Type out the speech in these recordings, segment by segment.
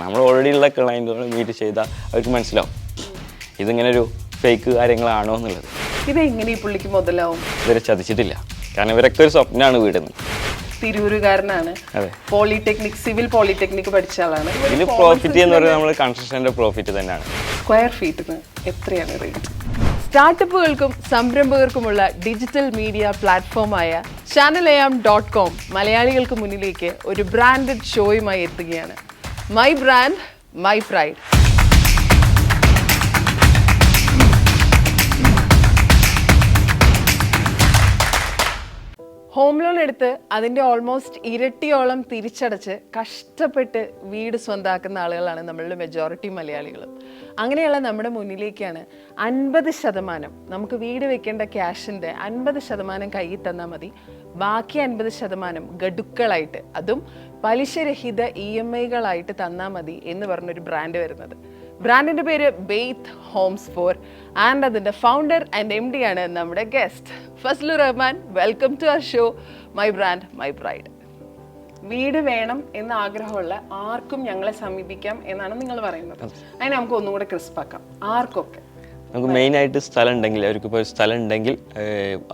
നമ്മൾ ഓൾറെഡി ഉള്ള ക്ലയന്റുകൾ മീറ്റ് ചെയ്താൽ അവർക്ക് മനസ്സിലാവും. ഇതിങ്ങനെ ഒരു ഫേക്ക് കാര്യങ്ങളാണോ എന്നുള്ളത്. ഇതെങ്ങനെ ഈ പുള്ളിക്ക് മുതലാവും? ഇവരെ ചതിച്ചിട്ടില്ല. കാരണം ഇവരൊക്കെ ഒരു സ്വപ്നമാണ് വീടുന്നത് തിരൂരുകാരനാണ്. അതെ. പോളിടെക്നിക് സിവിൽ പോളിടെക്നിക് പഠിച്ച ആളാണ്. ഇതിൽ പ്രോഫിറ്റ് എന്ന് പറയുന്നത് നമ്മൾ കൺസ്ട്രക്ഷന്റെ പ്രോഫിറ്റ് തന്നെയാണ്. സ്ക്വയർ ഫീറ്റിന് എത്രയാണ് റേറ്റ് സ്റ്റാർട്ടപ്പുകൾക്കും സംരംഭകർക്കുമുള്ള ഡിജിറ്റൽ മീഡിയ പ്ലാറ്റ്ഫോമായ ചാനലയാം ഡോട്ട് കോം മലയാളികൾക്ക് മുന്നിലേക്ക് ഒരു ബ്രാൻഡഡ് ഷോയുമായി എത്തുകയാണ്. My brand my pride home loan എടുത്ത് അതിന്റെ ഓൾമോസ്റ്റ് ഇരട്ടിയോളം തിരിച്ചടച്ച് കഷ്ടപ്പെട്ട് വീട് സ്വന്താക്കുന്ന ആളുകളാണ് നമ്മളുടെ മെജോറിറ്റി മലയാളികളും. അങ്ങനെയുള്ള നമ്മുടെ മുന്നിലേക്കാണ് അൻപത് ശതമാനം നമുക്ക് വീട് വെക്കേണ്ട ക്യാഷിന്റെ അൻപത് ശതമാനം കയ്യിൽ തന്നാൽ മതി. ബാക്കി അൻപത് ശതമാനം ഗഡുക്കളായിട്ട് അതും പലിശരഹിത ഇ എം ഐകളായിട്ട് തന്നാൽ മതി എന്ന് പറഞ്ഞൊരു ബ്രാൻഡ് വരുന്നത്. ബ്രാൻഡിന്റെ പേര് ബെയ്ത്ത് ഹോംസ് ഫോർ ആൻഡ് അതിന്റെ ഫൗണ്ടർ ആൻഡ് എം ഡി ആണ് നമ്മുടെ guest Faslu Rahman welcome to our show my brand my pride വീട് വേണം എന്ന ആഗ്രഹമുള്ള ആർക്കും ഞങ്ങളെ സമീപിക്കാം എന്നാണ് നിങ്ങൾ പറയുന്നത്. അതിനെ നമുക്ക് ഒന്നുകൂടെ ക്രിസ്പാക്കാം ആർക്കൊക്കെ? നമുക്ക് മെയിനായിട്ട് സ്ഥലം ഉണ്ടെങ്കിൽ അവർക്ക് ഇപ്പോൾ സ്ഥലം ഉണ്ടെങ്കിൽ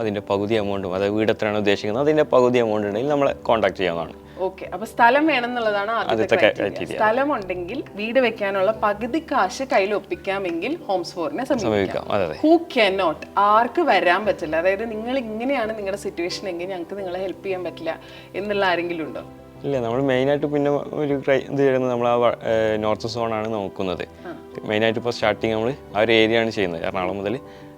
അതിന്റെ പകുതി എമൗണ്ടും അതായത് വീട് എത്രയാണോ ഉദ്ദേശിക്കുന്നത് അതിന്റെ പകുതി എമൗണ്ട് ഉണ്ടെങ്കിൽ നമ്മളെ കോൺടാക്ട് ചെയ്യാവുന്നതാണ്. ഓക്കെ. അപ്പൊ സ്ഥലം വേണം എന്നുള്ളതാണ് ആദ്യത്തെ. സ്ഥലം ഉണ്ടെങ്കിൽ വീട് വെക്കാനുള്ള പകുതി കാശ് കയ്യിൽ ഒപ്പിക്കാമെങ്കിൽ ഹോംസ് ഫോറിനെ സമീപിക്കാം. ഹൂ ക്യാൻ നോട്ട് ആർക്ക് വരാൻ പറ്റില്ല? അതായത് നിങ്ങൾ ഇങ്ങനെയാണ് നിങ്ങളുടെ സിറ്റുവേഷൻ എങ്കിൽ ഞങ്ങൾക്ക് നിങ്ങളെ ഹെൽപ്പ് ചെയ്യാൻ പറ്റില്ല എന്നുള്ള ആരെങ്കിലും ഉണ്ടോ? ഇല്ല നമ്മൾ മെയിനായിട്ട് പിന്നെ ഒരു ഇത് ചെയ്യുന്നത് നമ്മൾ ആ നോർത്ത് സോണാണ് നോക്കുന്നത്. മെയിനായിട്ട് ഇപ്പോൾ സ്റ്റാർട്ടിങ് നമ്മൾ ആ ഒരു ഏരിയ ആണ് ചെയ്യുന്നത്. എറണാകുളം മുതൽ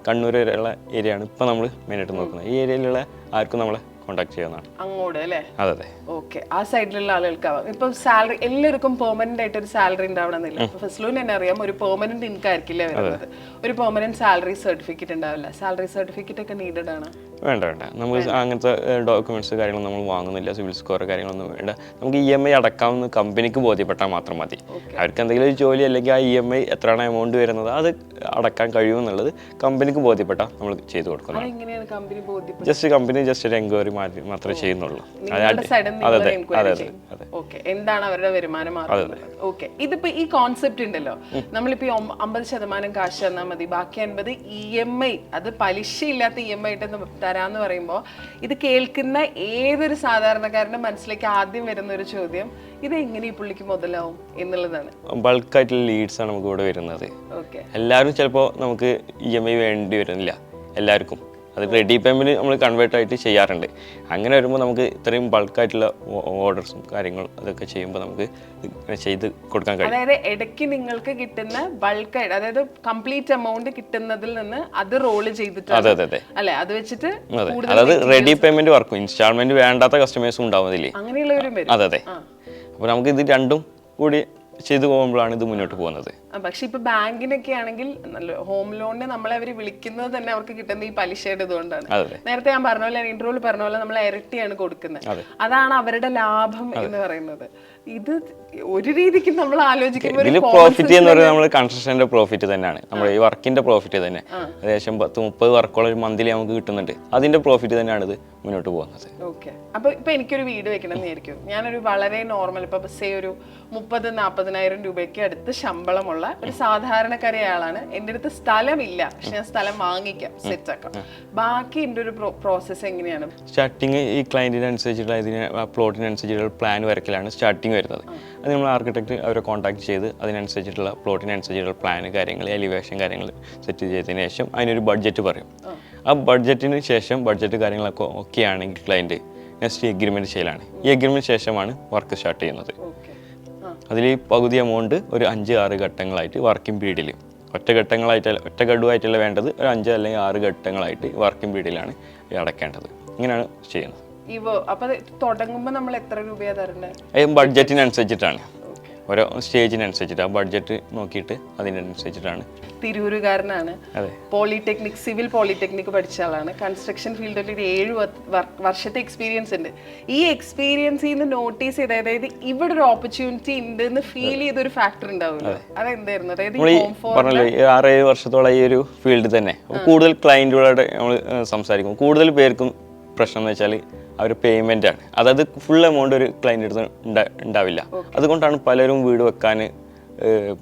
കണ്ണൂർ വരെയുള്ള ഏരിയ ആണ് ഇപ്പോൾ നമ്മൾ മെയിനായിട്ട് നോക്കുന്നത്. ഈ ഏരിയയിലുള്ള ആർക്കും നമ്മളെ കോൺടാക്ട് ചെയ്യുന്നതാണ്. അങ്ങോട്ട് അല്ലേ? അതെ അതെ. ഓക്കെ ആ സൈഡിലുള്ള ആളുകൾക്കാവാം. ഇപ്പൊ സാലറി എല്ലാവർക്കും പെർമനന്റ് ആയിട്ട് ഒരു സാലറി ഉണ്ടാവണമെന്നില്ല ഫസ്റ്റ് ലോൺ തന്നെ അറിയാം ഒരു പെർമനന്റ് ഇൻകം ആയിരിക്കില്ല വരുന്നത്? ഒരു പെർമനന്റ് സാലറി സർട്ടിഫിക്കറ്റ് ഉണ്ടാവില്ല. സാലറി സർട്ടിഫിക്കറ്റ് ഒക്കെ നീഡഡ് ആണ്? വേണ്ട വേണ്ട. നമുക്ക് അങ്ങനത്തെ ഡോക്യുമെന്റ്സ് കാര്യങ്ങളൊന്നും നമ്മൾ വാങ്ങുന്നില്ല. സിവിൽ സ്കോർ കാര്യങ്ങളൊന്നും വേണ്ട. നമുക്ക് ഇ എം ഐ അടക്കാമെന്ന് കമ്പനിക്ക് ബോധ്യപ്പെട്ടാൽ മാത്രം മതി. അവർക്ക് എന്തെങ്കിലും ഒരു ജോലി അല്ലെങ്കിൽ ആ ഇ എം ഐ എത്രയാണ് എമൗണ്ട് വരുന്നത് അത് അടക്കാൻ കഴിയുമെന്നുള്ളത് കമ്പനിക്ക് ബോധ്യപ്പെട്ടാൽ നമ്മൾ ചെയ്തു കൊടുക്കുന്നത് ജസ്റ്റ് കമ്പനി ജസ്റ്റ് ഒരു എൻക്വയറി മാറ്റി മാത്രമേ ചെയ്യുന്നുള്ളൂ. നിങ്ങളുടെ സൈഡിൽ അതെ. നിങ്ങൾ അതെ അതെ ഓക്കെ എന്താണ് അവരുടെ വരുമാനം മാറുന്നത് ഓക്കെ ഇതിപ്പോ ഈ കോൺസെപ്റ്റ് ഉണ്ടല്ലോ. നമ്മളിപ്പോ ഈ അമ്പത് ശതമാനം കാശ് തന്നാൽ മതി ബാക്കി അൻപത് ഇ എം ഐ അത് പലിശയില്ലാത്ത ഇ എം ഐ ആയിട്ട് തരാന്ന് പറയുമ്പോൾ ഇത് കേൾക്കുന്ന ഏതൊരു സാധാരണക്കാരന്റെ മനസ്സിലേക്ക് ആദ്യം വരുന്ന ഒരു ചോദ്യം ഇത് എങ്ങനെ ഈ പുള്ളിക്ക് മുതലാവും എന്നുള്ളതാണ്. ബൾക്കായിട്ടുള്ള ലീഡ്സ് ആണ് നമുക്ക് ഇവിടെ വരുന്നത് എല്ലാവരും ചിലപ്പോൾ നമുക്ക് ഇ എം ഐ വേണ്ടി വരുന്നില്ല. എല്ലാവർക്കും. അത് റെഡി പേയ്മെന്റ് നമ്മൾ കൺവേർട്ട് ആയിട്ട് ചെയ്യാറുണ്ട്. അങ്ങനെ വരുമ്പോൾ നമുക്ക് ഇത്രയും ബൾക്കായിട്ടുള്ള ഓർഡേഴ്സും കാര്യങ്ങളും അതൊക്കെ ചെയ്യുമ്പോൾ നമുക്ക് ചെയ്ത് കൊടുക്കാൻ കഴിയും. അതായത് ഇടയ്ക്ക് നിങ്ങൾക്ക് കിട്ടുന്ന ബൾക്ക് അതായത് കംപ്ലീറ്റ് എമൗണ്ട് കിട്ടുന്നതിൽ നിന്ന് അത് റോൾ ചെയ്തിട്ട് അതെ അതെ അതെ. അല്ലെ? അത് വെച്ചിട്ട് അതായത് റെഡി പേയ്മെന്റ് വർക്കും ഇൻസ്റ്റാൾമെന്റ് വേണ്ടാത്ത കസ്റ്റമേഴ്സും ഉണ്ടാവുന്നില്ലേ അങ്ങനെയുള്ളവരും വരും. അതെ അതെ. അപ്പോൾ നമുക്ക് ഇത് രണ്ടും കൂടി ചെയ്തു പോകുമ്പോഴാണ് ഇത് മുന്നോട്ട് പോകുന്നത്. പക്ഷെ ഇപ്പൊ ബാങ്കിനൊക്കെ ആണെങ്കിൽ നല്ല ഹോം ലോണിന് നമ്മളെ അവർ വിളിക്കുന്നത് തന്നെ അവർക്ക് കിട്ടുന്ന ഈ പലിശയുടെ ഇതുകൊണ്ടാണ്. നേരത്തെ ഞാൻ പറഞ്ഞ പോലെ ഇന്റർവ്യൂൽ പറഞ്ഞ പോലെ നമ്മൾ ഇരട്ടിയാണ് കൊടുക്കുന്നത്. അതാണ് അവരുടെ ലാഭം എന്ന് പറയുന്നത്. ഇത് ഒരു രീതിക്ക് നമ്മൾ ആലോചിക്കുമ്പോൾ ഇതിൽ പ്രോഫിറ്റ് എന്ന് പറയുന്നത് നമ്മൾ പ്രോഫിറ്റ് തന്നെയാണ്. നമ്മുടെ ഈ വർക്കിന്റെ പ്രോഫിറ്റ് തന്നെ. ഏകദേശം പത്ത് മുപ്പത് വർക്കോളം ഒരു മന്ത്ലി നമുക്ക് കിട്ടുന്നുണ്ട്. അതിന്റെ പ്രോഫിറ്റ് തന്നെയാണ് ഇത് മുന്നോട്ട് പോകുന്നത്. ഓക്കെ അപ്പൊ ഇപ്പൊ എനിക്കൊരു വീട് വെക്കണം എന്ന് വിചാരിക്കും ഞാനൊരു വളരെ നോർമൽ ഇപ്പൊ സേ ഒരു മുപ്പത് നാൽപ്പതിനായിരം രൂപയ്ക്ക് അടുത്ത് ശമ്പളമുള്ള ഒരു സാധാരണക്കാരയാളാണ്. എന്റെ അടുത്ത് സ്ഥലമില്ല. പക്ഷെ ഞാൻ സ്ഥലം വാങ്ങിക്കാം സെറ്റ് ആക്കാം ബാക്കി എന്റെ ഒരു പ്രോസസ്സ് എങ്ങനെയാണ്? സ്റ്റാർട്ടിങ് ഈ ക്ലയന്റിനനുസരിച്ചുള്ള ഇതിന് പ്ലോട്ടിനനുസരിച്ചുള്ള പ്ലാൻ വരക്കലാണ് സ്റ്റാർട്ടിങ് വരുന്നത്. അത് നമ്മൾ ആർക്കിടെക്ട് അവരെ കോൺടാക്ട് ചെയ്ത് അതിനനുസരിച്ചിട്ടുള്ള പ്ലോട്ടിനനുസരിച്ചുള്ള പ്ലാൻ കാര്യങ്ങൾ എലിവേഷൻ കാര്യങ്ങൾ സെറ്റ് ചെയ്തതിന് ശേഷം അതിനൊരു ബഡ്ജറ്റ് പറയും. ആ. ബഡ്ജറ്റിന് ശേഷം ബഡ്ജറ്റ് കാര്യങ്ങളൊക്കെ ഓക്കെ ആണെങ്കിൽ ക്ലയന്റ് നെക്സ്റ്റ് എഗ്രിമെന്റ് ചെയ്യലാണ്. ഈ എഗ്രിമെന്റ് ശേഷമാണ് വർക്ക് സ്റ്റാർട്ട് ചെയ്യുന്നത്. അതിൽ പകുതി എമൗണ്ട് ഒരു അഞ്ച് ആറ് ഘട്ടങ്ങളായിട്ട് വർക്കിംഗ് പീരീഡിൽ ഒറ്റ ഘട്ടങ്ങളായിട്ടല്ല ഒറ്റ ഗഡുവായിട്ടല്ല വേണ്ടത് ഒരു അഞ്ച് അല്ലെങ്കിൽ ആറ് ഘട്ടങ്ങളായിട്ട് വർക്കിംഗ് പീരീഡിലാണ് അടക്കേണ്ടത്. ഇങ്ങനെയാണ് ചെയ്യുന്നത്. തുടങ്ങുമ്പോൾ നമ്മൾ എത്ര രൂപയാണ് ബഡ്ജറ്റിനനുസരിച്ചിട്ടാണ് ഓരോ സ്റ്റേജിനനുസരിച്ചിട്ട് ആ ബഡ്ജറ്റ് നോക്കിയിട്ട് അതിനനുസരിച്ചിട്ടാണ്. തിരൂരുകാരനാണ്. പോളിടെക്നിക് സിവിൽ പോളിടെക്നിക് പഠിച്ച ആളാണ്. കൺസ്ട്രക്ഷൻ ഫീൽഡിൽ ഒരു ഏഴ് വർഷത്തെ എക്സ്പീരിയൻസ് ഉണ്ട്. ഈ എക്സ്പീരിയൻസിൽ നിന്ന് നോട്ടീസ് ചെയ്ത് അതായത് ഇവിടെ ഒരു ഓപ്പർച്യൂണിറ്റി ഉണ്ട് എന്ന് ഫീൽ ചെയ്ത ഒരു ഫാക്ടർ ഉണ്ടാവില്ല അതെന്തായിരുന്നു? അതായത് ആറേഴ് വർഷത്തോളം ഈ ഒരു ഫീൽഡ് തന്നെ. കൂടുതൽ ക്ലയന്റുകളോട് നമ്മൾ സംസാരിക്കും. കൂടുതൽ പേർക്കും പ്രശ്നം എന്ന് വെച്ചാൽ അവർ പേയ്മെന്റ് ആണ്. അതായത് ഫുൾ എമൗണ്ട് ഒരു ക്ലൈന്റ് അടുത്ത് ഉണ്ടാ- ഉണ്ടാവില്ല. അതുകൊണ്ടാണ് പലരും വീട് വെക്കാൻ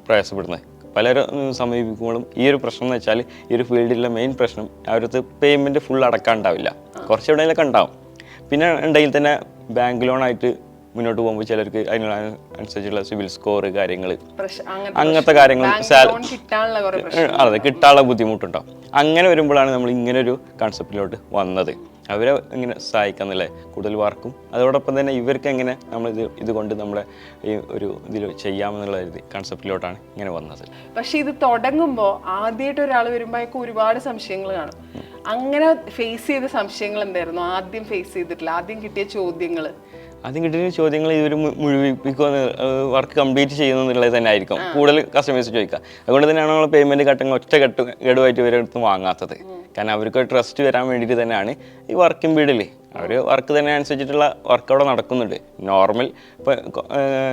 പ്രയാസപ്പെടുന്നത്. പലരും സമീപിക്കുമ്പോഴും ഈ ഒരു പ്രശ്നം എന്ന് വെച്ചാൽ ഈ ഒരു ഫീൽഡിലെ മെയിൻ പ്രശ്നം അവരത് പേയ്മെന്റ് ഫുൾ അടക്കാൻ ഉണ്ടാവില്ല. കുറച്ച് എവിടെയെങ്കിലൊക്കെ ഉണ്ടാവും. പിന്നെ ഉണ്ടെങ്കിൽ തന്നെ ബാങ്ക് ലോണായിട്ട് മുന്നോട്ട് പോകുമ്പോൾ ചിലർക്ക് അതിനുള്ള അനുസരിച്ചുള്ള സിവിൽ സ്കോർ കാര്യങ്ങൾ അങ്ങനത്തെ കാര്യങ്ങൾ അതെ കിട്ടാനുള്ള ബുദ്ധിമുട്ടുണ്ടാവും. അങ്ങനെ വരുമ്പോഴാണ് നമ്മൾ ഇങ്ങനെ ഒരു കൺസെപ്റ്റിലോട്ട് വന്നത്. അവരെ ഇങ്ങനെ സഹായിക്കാന്നല്ലേ? കൂടുതൽ വർക്കും. അതോടൊപ്പം തന്നെ ഇവർക്ക് എങ്ങനെ നമ്മൾ ഇത് ഇതുകൊണ്ട് നമ്മളെ ഈ ഒരു ഇതിൽ ചെയ്യാമെന്നുള്ള ഒരു കൺസെപ്റ്റിലോട്ടാണ് ഇങ്ങനെ വന്നത്. പക്ഷേ ഇത് തുടങ്ങുമ്പോൾ ആദ്യമായിട്ട് ഒരാൾ വരുമ്പോഴേക്കും ഒരുപാട് സംശയങ്ങൾ കാണും. അങ്ങനെ ഫേസ് ചെയ്ത സംശയങ്ങൾ എന്തായിരുന്നു? ആദ്യം ഫേസ് ചെയ്തിട്ടില്ല. ആദ്യം കിട്ടിയ ചോദ്യങ്ങൾ ആദ്യം കിട്ടിയ ചോദ്യങ്ങൾ ഇവർ മുഴുവിപ്പിക്കുമെന്ന് വർക്ക് കംപ്ലീറ്റ് ചെയ്യുന്നുള്ളത് തന്നെ ആയിരിക്കും. കൂടുതൽ കസ്റ്റമേഴ്സ് ചോദിക്കുക. അതുകൊണ്ട് തന്നെയാണ് നമ്മൾ പേയ്മെന്റ് ഘട്ടങ്ങൾ ഒറ്റ ഘട്ട ഗഡുവായിട്ട് ഇവരുടെ അടുത്ത് വാങ്ങാത്തത്. കാരണം അവർക്ക് ട്രസ്റ്റ് വരാൻ വേണ്ടിയിട്ട് തന്നെയാണ് ഈ വർക്കിംഗ് പീരീഡിൽ അവർ വർക്ക് തന്നെ അനുസരിച്ചിട്ടുള്ള വർക്ക് അവിടെ നടക്കുന്നുണ്ട്. നോർമൽ ഇപ്പോൾ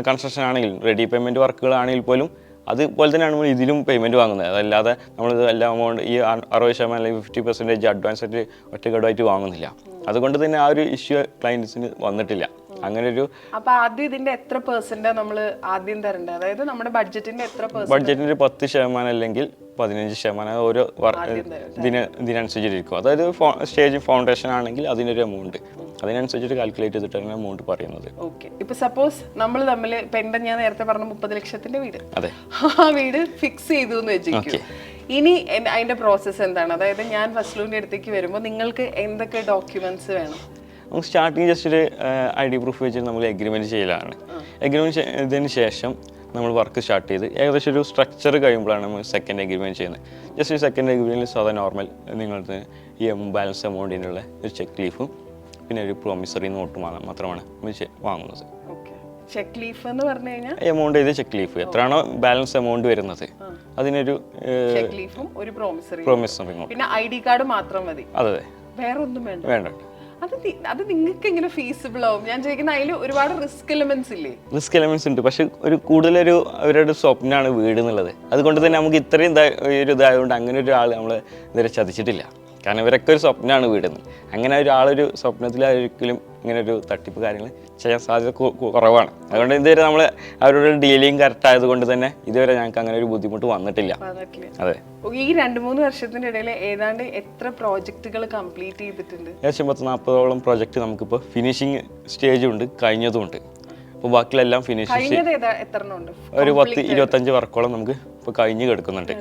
കൺസ്ട്രക്ഷൻ ആണെങ്കിലും റെഡി പേയ്മെന്റ് വർക്കുകളാണെങ്കിൽ പോലും അതുപോലെ തന്നെയാണ് നമ്മൾ ഇതിലും പേയ്മെന്റ് വാങ്ങുന്നത്. അതല്ലാതെ നമ്മൾ എല്ലാ എമൗണ്ട് ഈ അറുപത് ശതമാനം അല്ലെങ്കിൽ ഫിഫ്റ്റി പെർസെന്റേജ് അഡ്വാൻസ് ആയിട്ട് ഒറ്റ ഗഡുവായിട്ട് വാങ്ങുന്നില്ല. അതുകൊണ്ട് തന്നെ ആ ഒരു ഇഷ്യൂ ക്ലയൻസിന് വന്നിട്ടില്ല. അങ്ങനെ ഒരു അപ്പൊ ആദ്യം ഇതിന്റെ എത്ര പെർസെന്റ് നമ്മൾ ആദ്യം തരേണ്ടത് അതായത് നമ്മുടെ ബഡ്ജറ്റിന്റെ എത്ര ബഡ്ജറ്റിന്റെ ഒരു പത്ത് ശതമാനം അല്ലെങ്കിൽ പതിനഞ്ച് ശതമാനം ഓരോ ഇതിന് ഇതിനനുസരിച്ചിരിക്കും. അതായത് സ്റ്റേജ് ഫൗണ്ടേഷൻ ആണെങ്കിൽ അതിനൊരു എമൗണ്ട് അതിനനുസരിച്ചിട്ട് കാൽക്കുലേറ്റ് ചെയ്തിട്ടാണ് എമൗണ്ട് പറയുന്നത്. ഓക്കെ ഇപ്പൊ സപ്പോസ് നമ്മൾ തമ്മിൽ ഇപ്പൊ എന്റെ ഞാൻ നേരത്തെ പറഞ്ഞ മുപ്പത് ലക്ഷത്തിന്റെ വീട്. അതെ. ആ വീട് ഫിക്സ് ചെയ്തു എന്ന് വെച്ചിരിക്കും. ഇനി അതിന്റെ പ്രോസസ്സ് എന്താണ്? അതായത് ഞാൻ ഫസ്റ്റ് ലോണിന്റെ അടുത്തേക്ക് വരുമ്പോൾ നിങ്ങൾക്ക് എന്തൊക്കെ ഡോക്യുമെന്റ്സ് വേണം? നമുക്ക് സ്റ്റാർട്ടിങ് ജസ്റ്റ് ഒരു ഐ ഡി പ്രൂഫ് വെച്ചിട്ട് നമ്മൾ എഗ്രിമെന്റ് ചെയ്യലാണ്. എഗ്രിമെന്റ് ചെയ്തതിന് ശേഷം നമ്മൾ വർക്ക് സ്റ്റാർട്ട് ചെയ്ത് ഏകദേശം ഒരു സ്ട്രക്ചർ കഴിയുമ്പോഴാണ് നമ്മൾ സെക്കൻഡ് എഗ്രിമെന്റ് ചെയ്യുന്നത്. ജസ്റ്റ് സെക്കൻഡ് എഗ്രിമെന്റിൽ സാധാ നോർമൽ നിങ്ങളുടെ ഈ ബാലൻസ് എമൗണ്ടിനുള്ള ഒരു ചെക്ക് ലീഫും പിന്നെ ഒരു പ്രോമിസറി നോട്ട് മാത്രമാണ് വാങ്ങുന്നത്. ചെക്ക് ലീഫ് എന്ന് പറഞ്ഞു കഴിഞ്ഞാൽ? എമൗണ്ട് ചെയ്ത് ചെക്ക് ലീഫ് എത്രയാണോ ബാലൻസ് എമൗണ്ട് വരുന്നത് അതിനൊരു ചെക്ക് ലീഫും ഒരു പ്രോമിസറി പ്രോമിസറി പിന്നെ ഐ ഡി കാർഡ് മാത്രം മതി. അതെ വേറെ ഒന്നും വേണ്ട വേണ്ട. അത് അത് നിങ്ങൾക്ക് എങ്ങനെ ഫീസിബിൾ ആവും? ഞാൻ ചോദിക്കുന്ന അതിൽ ഒരുപാട് റിസ്ക് എലമെന്റ്സ് ഇല്ലേ? റിസ്ക് എലമെന്റ്സ് ഉണ്ട്. പക്ഷെ ഒരു കൂടുതലൊരു അവരുടെ സ്വപ്നമാണ് വീട് എന്നുള്ളത്. അതുകൊണ്ട് തന്നെ നമുക്ക് ഇത്രയും ഇതാ- ഒരു ഇതായതുകൊണ്ട് അങ്ങനെ ഒരാൾ നമ്മൾ ഇതുവരെ ചതിച്ചിട്ടില്ല. കാരണം ഇവരൊക്കെ ഒരു സ്വപ്നമാണ് വീടെന്ന് അങ്ങനെ ഒരാളൊരു സ്വപ്നത്തിൽ ഒരിക്കലും ഇങ്ങനെ ഒരു തട്ടിപ്പ് കാര്യങ്ങൾ ചെയ്യാൻ സാധ്യത കുറവാണ്. അതുകൊണ്ട് ഇതുവരെ നമ്മൾ അവരുടെ ഡീലിങ് കറക്റ്റ് ആയതുകൊണ്ട് തന്നെ ഇതുവരെ ഞങ്ങൾക്ക് അങ്ങനെ ഒരു ബുദ്ധിമുട്ട് വന്നിട്ടില്ല. അതെ. ഈ രണ്ട് മൂന്ന് വർഷത്തിന്റെ ഇടയിൽ ഏതാണ്ട് എത്ര പ്രോജക്റ്റുകൾ കംപ്ലീറ്റ് ചെയ്തിട്ടുണ്ട്? ഏകദേശം പത്ത് നാൽപ്പതോളം പ്രോജക്റ്റ് നമുക്കിപ്പോൾ ഫിനിഷിങ് സ്റ്റേജും ഉണ്ട് കഴിഞ്ഞതും ഉണ്ട്. അപ്പോൾ ബാക്കിയെല്ലാം ഫിനിഷ് ഒരു പത്ത് ഇരുപത്തഞ്ച് വർക്കോളം നമുക്ക് ഇപ്പോൾ കഴിഞ്ഞ് കിടക്കുന്നുണ്ട്.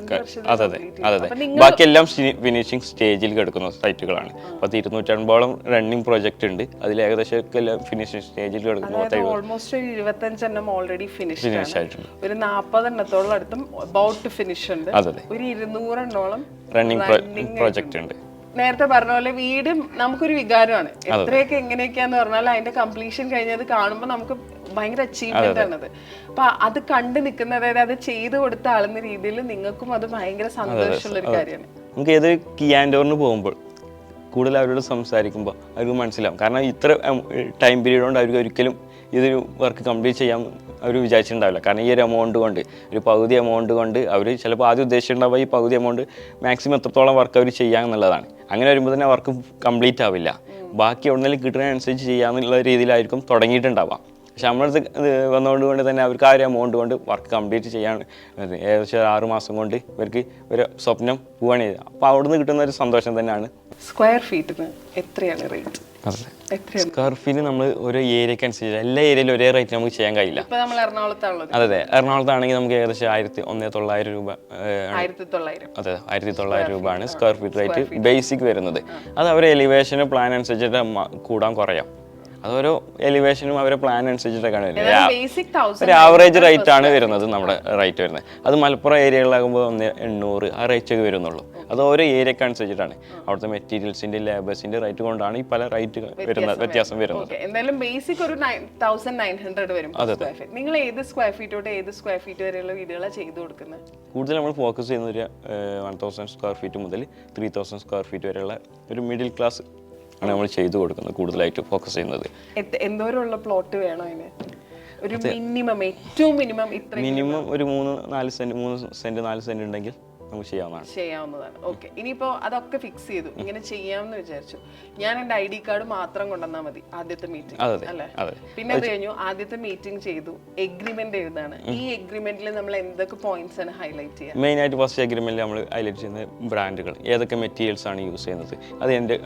അതെ അതെ അതെ. അതെ. ബാക്കിയെല്ലാം ഫിനിഷിംഗ് സ്റ്റേജിൽ കിടക്കുന്ന സൈറ്റുകളാണ് പത്ത് ഇരുന്നൂറ്റൻപതോളം റണ്ണിങ് പ്രോജക്റ്റ് ഉണ്ട്. അതിൽ ഏകദേശം എല്ലാം ഫിനിഷിംഗ് സ്റ്റേജിൽ കിടക്കുന്ന. ഓൾമോസ്റ്റ് ഒരു ഇരുപത്തഞ്ചെണ്ണം ഓൾറെഡി ഫിനിഷ് ആയിട്ടുണ്ട്. ഒരു നാൽപ്പതെണ്ണത്തോളം അടുത്തും അബൌട്ട് ഫിനിഷ് ഉണ്ട്. ഒരു ഇരുന്നൂറെണ്ണോളം റണ്ണിങ് പ്രോജക്റ്റ് ഉണ്ട്. നേരത്തെ പറഞ്ഞ പോലെ വീടും നമുക്കൊരു വികാരമാണ്. എത്രയൊക്കെ എങ്ങനെയൊക്കെയാന്ന് പറഞ്ഞാൽ അതിന്റെ കംപ്ലീഷൻ കഴിഞ്ഞത് കാണുമ്പോൾ നമുക്ക് ഭയങ്കര അച്ചീവ്മെന്റ് ആണത്. അപ്പൊ അത് കണ്ടു നിൽക്കുന്ന അതായത് അത് ചെയ്തു കൊടുത്ത ആളെന്ന രീതിയിൽ നിങ്ങൾക്കും അത് ഭയങ്കര സന്തോഷമുള്ള ഒരു കാര്യമാണ്. നമുക്ക് ഏത് കിയാൻഡോറിന് പോകുമ്പോൾ കൂടുതൽ അവരോട് സംസാരിക്കുമ്പോൾ അവർക്ക് മനസ്സിലാവും. കാരണം ഇത്ര ടൈം പീരീഡ് കൊണ്ട് അവർക്ക് ഒരിക്കലും ഇതൊരു വർക്ക് കംപ്ലീറ്റ് ചെയ്യാൻ അവർ വിചാരിച്ചിട്ടുണ്ടാവില്ല. കാരണം ഈ ഒരു എമൗണ്ട് കൊണ്ട് ഒരു പകുതി എമൗണ്ട് കൊണ്ട് അവർ ചിലപ്പോൾ ആദ്യം ഉദ്ദേശിച്ചിട്ടുണ്ടാവുക ഈ പകുതി എമൗണ്ട് മാക്സിമം എത്രത്തോളം വർക്ക് അവർ ചെയ്യാമെന്നുള്ളതാണ് അങ്ങനെ വരുമ്പോൾ തന്നെ വർക്ക് കംപ്ലീറ്റ് ആവില്ല. ബാക്കി എവിടെന്നെങ്കിലും കിട്ടുന്നതിനനുസരിച്ച് ചെയ്യാമെന്നുള്ള രീതിയിലായിരിക്കും തുടങ്ങിയിട്ടുണ്ടാവാം പക്ഷെ നമ്മളടുത്ത് ഇത് വന്നതുകൊണ്ട് കൊണ്ട് തന്നെ അവർക്ക് ആ ഒരു എമൗണ്ട് കൊണ്ട് വർക്ക് കംപ്ലീറ്റ് ചെയ്യാൻ ഏകദേശം ആറ് മാസം കൊണ്ട് ഇവർക്ക് ഒരു സ്വപ്നം പോവാണ് ചെയ്തത്. അപ്പോൾ അവിടുന്ന് കിട്ടുന്ന ഒരു സന്തോഷം തന്നെയാണ്. സ്ക്വയർ ഫീറ്റിന് എത്രയാണ് റേറ്റ് സ്ക്വയർ ഫീറ്റ് നമ്മൾ ഓരോ ഏരിയക്ക് അനുസരിച്ച് എല്ലാ ഏരിയയിലും ഒരേ റേറ്റ് നമുക്ക് ചെയ്യാൻ കഴിയില്ല. അതെ അതെ. എറണാകുളത്താണെങ്കിൽ നമുക്ക് ഏകദേശം ആയിരത്തി ഒന്നേ തൊള്ളായിരം രൂപ അതെ ആയിരത്തി തൊള്ളായിരം രൂപയാണ് സ്ക്വയർ ഫീറ്റ് റേറ്റ് ബേസിക് വരുന്നത്. അത് അവരെ എലിവേഷന് പ്ലാൻ അനുസരിച്ചിട്ട് കൂടാൻ കുറയാം. അത് ഓരോ എലിവേഷനും അവരെ പ്ലാൻ അനുസരിച്ചിട്ടൊക്കെയാണ് വരുന്നത്. ഒരു ആവറേജ് റേറ്റ് ആണ് വരുന്നത് നമ്മുടെ റേറ്റ് വരുന്നത്. അത് മലപ്പുറം ഏരിയകളിലാകുമ്പോൾ ഒന്ന് എണ്ണൂറ് ആ റേറ്റ് ഒക്കെ വരുന്നുള്ളൂ. അത് ഓരോ ഏരിയക്ക് അനുസരിച്ചിട്ടാണ്. അവിടുത്തെ മെറ്റീരിയൽസിന്റെ ലേബേഴ്സിന്റെ റേറ്റ് കൊണ്ടാണ് ഈ പല റേറ്റ് വരുന്നത്. വ്യത്യാസം വരുന്നത്. എന്തായാലും ബേസിക് ഒരു നിങ്ങൾ ഏത് സ്ക്വയർ ഫീറ്റ് തൊട്ട് ഏത് സ്ക്വയർ ഫീറ്റ് വരെയുള്ള വീടുകളാണ് ചെയ്തു കൊടുക്കുന്നത്? കൂടുതൽ നമ്മൾ ഫോക്കസ് ചെയ്യുന്ന ഒരു വൺ തൗസൻഡ് സ്ക്വയർ ഫീറ്റ് മുതൽ ത്രീ തൗസൻഡ് സ്ക്വയർ ഫീറ്റ് വരെയുള്ള ഒരു മിഡിൽ ക്ലാസ് ആണ് നമ്മൾ ചെയ്തു കൊടുക്കുന്നത് കൂടുതലായിട്ട് ഫോക്കസ് ചെയ്യുന്നത്. എന്തോരമുള്ള പ്ലോട്ട് വേണോ അതിന്? ഒരു മിനിമം ഏറ്റവും മിനിമം ഇത്ര മിനിമം ഒരു മൂന്ന് നാല് സെന്റ് മൂന്ന് സെന്റ് നാല് സെന്റ് ഉണ്ടെങ്കിൽ നമുക്ക് ചെയ്യാവുന്നതാണ്. ചെയ്യാവുന്നതാണ്. ഓക്കെ. ഇനിയിപ്പോ അതൊക്കെ ഫിക്സ് ചെയ്തു. ഇങ്ങനെ ചെയ്യാമെന്ന് വിചാരിച്ചു. ഞാൻ എന്റെ ഐ ഡി കാർഡ് മാത്രം കൊണ്ടുവന്നാൽ മതി ആദ്യത്തെ മീറ്റിംഗ് അല്ലേ? പിന്നെ അത് കഴിഞ്ഞു. ആദ്യത്തെ മീറ്റിംഗ് ചെയ്തു. എഗ്രിമെന്റ് എഴുതാണ്. ഈ എഗ്രിമെന്റിൽ നമ്മൾ എന്തൊക്കെ പോയിന്റ്സ് ആണ് ഹൈലൈറ്റ് ചെയ്യുക? മെയിൻ ആയിട്ട് ഫസ്റ്റ് എഗ്രിമെന്റിൽ നമ്മൾ ഹൈലൈറ്റ് ചെയ്യുന്ന ബ്രാൻഡുകൾ ഏതൊക്കെ മെറ്റീരിയൽസ് ആണ് യൂസ് ചെയ്യുന്നത്? അതിന്റെ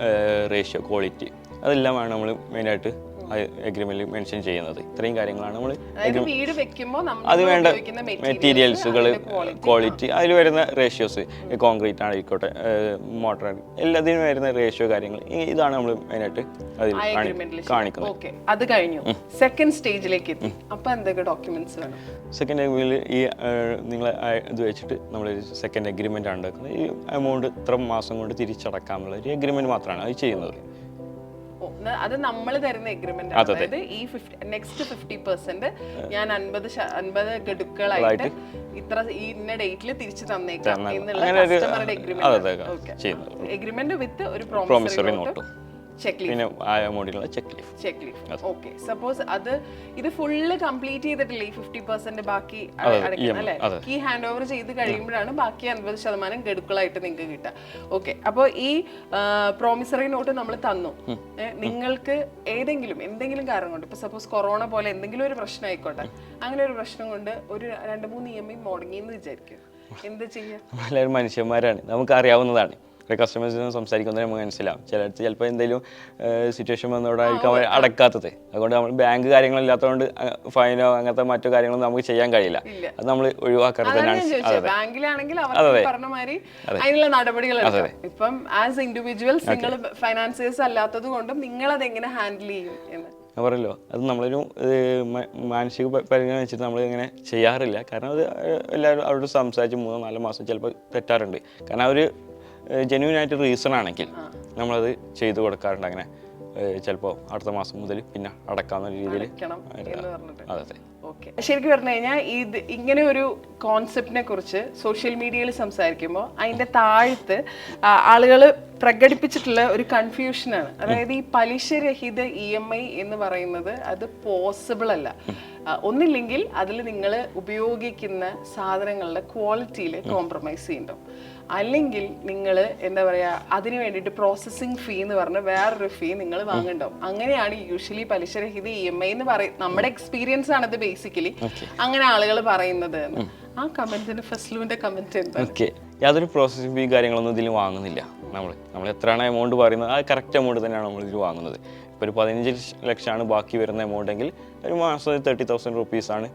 റേഷ്യോ ക്വാളിറ്റി അതെല്ലാമാണ് നമ്മൾ മെയിനായിട്ട് എഗ്രിമെന്റിൽ മെൻഷൻ ചെയ്യുന്നത്. ഇത്രയും കാര്യങ്ങളാണ് നമ്മൾ വീട് വെക്കുമ്പോൾ അത് വേണ്ട. മെറ്റീരിയൽസുകൾ ക്വാളിറ്റി അതിൽ വരുന്ന റേഷ്യോസ് കോൺക്രീറ്റ് ആയിക്കോട്ടെ മോട്ടർ എല്ലാത്തിനും വരുന്ന റേഷ്യോ കാര്യങ്ങൾ ഇതാണ് നമ്മൾ മെയിനായിട്ട് അതിൽ കാണിക്കുന്നത്. അത് കഴിഞ്ഞു. സെക്കൻഡ് സ്റ്റേജിലേക്ക് എത്തി. അപ്പൊ എന്തൊക്കെ ഡോക്യുമെന്റ്സ് വേണം? സെക്കൻഡ് എഗ്രിമെന്റിൽ ഈ നിങ്ങൾ ഇത് വെച്ചിട്ട് നമ്മൾ സെക്കൻഡ് എഗ്രിമെന്റ് ആണ് ഉണ്ടാക്കുന്നത്. ഈ എമൗണ്ട് ഇത്ര മാസം കൊണ്ട് തിരിച്ചടക്കാമെന്നുള്ള ഒരു എഗ്രിമെന്റ് മാത്രമാണ് അത് ചെയ്യുന്നത്. ഓ, അത് നമ്മൾ തരുന്ന എഗ്രിമെന്റ് അതായത് ഈ നെക്സ്റ്റ് ഫിഫ്റ്റി പെർസെന്റ് ഞാൻ അൻപത് അൻപത് ഗഡുക്കളായിട്ട് ഇത്ര ഈ ഇന്ന ഡേറ്റിൽ തിരിച്ചു തന്നേക്കാം എന്നുള്ള കസ്റ്റമറുടെ എഗ്രിമെന്റ് എഗ്രിമെന്റ് വിത്ത് ഒരു പ്രോമിസറി. നോട്ടും പിന്നെ എമൗണ്ടിനുള്ള cheque leaf cheque leaf okay suppose അത് ഇത് ഫുള്ള് കംപ്ലീറ്റ് ചെയ്തിട്ടില്ലേ ഈ ഫിഫ്റ്റി പെർസെന്റ് ബാക്കി അട- അടയ്ക്കണം അല്ലേ? ഈ ഹാൻഡ് ഓവർ ചെയ്ത് കഴിയുമ്പോഴാണ് ബാക്കി അൻപത് ശതമാനം ഗഡുക്കളായിട്ട് നിങ്ങൾക്ക് കിട്ടുക. ഓക്കെ അപ്പോൾ ഈ പ്രോമിസറി നോട്ട് നമ്മൾ തന്നു. നിങ്ങൾക്ക് ഏതെങ്കിലും എന്തെങ്കിലും കാരണം കൊണ്ട് ഇപ്പൊ സപ്പോസ് കൊറോണ പോലെ എന്തെങ്കിലും ഒരു പ്രശ്നം ആയിക്കോട്ടെ. അങ്ങനെ ഒരു പ്രശ്നം കൊണ്ട് ഒരു രണ്ട് മൂന്ന് ഇ എം ഐ മുടങ്ങിയെന്ന് വിചാരിക്കും. എന്ത് ചെയ്യാം? നമ്മളെല്ലാവരും മനുഷ്യന്മാരാണ്. നമുക്ക് അറിയാവുന്നതാണ് കസ്റ്റമേഴ്സിന് സംസാരിക്കുന്നതിന് നമുക്ക് മനസ്സിലാവും. ചിലടത്ത് ചിലപ്പോൾ എന്തെങ്കിലും സിറ്റുവേഷൻ വന്നോടായിരിക്കും അവർ അടക്കാത്തത്. അതുകൊണ്ട് നമ്മൾ ബാങ്ക് കാര്യങ്ങളില്ലാത്തതുകൊണ്ട് ഫൈനോ അങ്ങനത്തെ മറ്റു കാര്യങ്ങളൊന്നും നമുക്ക് ചെയ്യാൻ കഴിയില്ല. അത് നമ്മൾ ഒഴിവാക്കാറ് തന്നെയാണ് ഞാൻ അതെ ചോദിച്ചത്. ബാങ്കിലാണെങ്കിൽ അവർ പറഞ്ഞ മാതിരി അതിനുള്ള നടപടികൾ എടുക്കാം. ഇപ്പം ആസ് ഇൻഡിവിജ്വൽസ് നിങ്ങൾ ഫൈനാൻസിയേഴ്സ് അല്ലാത്തത് കൊണ്ടും നിങ്ങൾ അത് എങ്ങനെ ഹാൻഡിൽ ചെയ്യും എന്ന്. ഞാൻ പറയല്ലോ അത് നമ്മളൊരു മാനസിക പരിഗണന വെച്ചിട്ട് നമ്മൾ ഇങ്ങനെ ചെയ്യാറില്ല. കാരണം അത് എല്ലാവരും അവരോട് സംസാരിച്ച് മൂന്നോ നാലോ മാസം ചിലപ്പോൾ തെറ്റാറുണ്ട്. കാരണം അവർ ജെന്യൂൻ ആയിട്ട് റീസൺ ആണെങ്കിൽ നമ്മളത് ചെയ്തു കൊടുക്കാറുണ്ട്. അങ്ങനെ ചിലപ്പോൾ അടുത്ത മാസം മുതൽ പിന്നെ അടക്കാവുന്ന രീതിയിൽ എന്ന് പറഞ്ഞിട്ട്. അതെ അതെ. ഓക്കെ. ശരിക്കും പറഞ്ഞു കഴിഞ്ഞാൽ ഇത് ഇങ്ങനെ ഒരു കോൺസെപ്റ്റിനെ കുറിച്ച് സോഷ്യൽ മീഡിയയിൽ സംസാരിക്കുമ്പോൾ അതിന്റെ താഴത്ത് ആളുകൾ പ്രകടിപ്പിച്ചിട്ടുള്ള ഒരു കൺഫ്യൂഷനാണ് അതായത് ഈ പലിശരഹിത ഇ എം ഐ എന്ന് പറയുന്നത് അത് പോസിബിൾ അല്ല. ഒന്നില്ലെങ്കിൽ അതിൽ നിങ്ങൾ ഉപയോഗിക്കുന്ന സാധനങ്ങളുടെ ക്വാളിറ്റിയിൽ കോംപ്രമൈസ് ചെയ്യണ്ടോ അല്ലെങ്കിൽ നിങ്ങൾ എന്താ പറയുക അതിന് വേണ്ടിയിട്ട് പ്രോസസ്സിംഗ് ഫീ എന്ന് പറഞ്ഞ വേറൊരു ഫീ നിങ്ങൾ വാങ്ങണ്ടോ അങ്ങനെയാണ് യൂഷ്വലി പലിശരഹിത ഇ എം ഐ എന്ന് പറയും നമ്മുടെ എക്സ്പീരിയൻസ് ആണ് ഇത് ബേസിക്കലി അങ്ങനെ ആളുകൾ പറയുന്നത്. ആ കമന്റിന് ഫസ്ലുവിന്റെ കമന്റ് ഓക്കെ യാതൊരു പ്രോസസ്സിംഗ് ഫീ കാര്യങ്ങളൊന്നും ഇതിൽ വാങ്ങുന്നില്ല നമ്മൾ നമ്മൾ എത്രയാണ് എമൗണ്ട് പറയുന്നത്? ആ കറക്റ്റ് എമൗണ്ട് തന്നെയാണ് നമ്മൾ ഇതിൽ വാങ്ങുന്നത്. ഇപ്പോൾ ഒരു പതിനഞ്ച് ലക്ഷമാണ് ബാക്കി വരുന്ന എമൗണ്ട് എങ്കിൽ ഒരു മാസം തേർട്ടി തൗസൻഡ് റുപ്പീസാണ്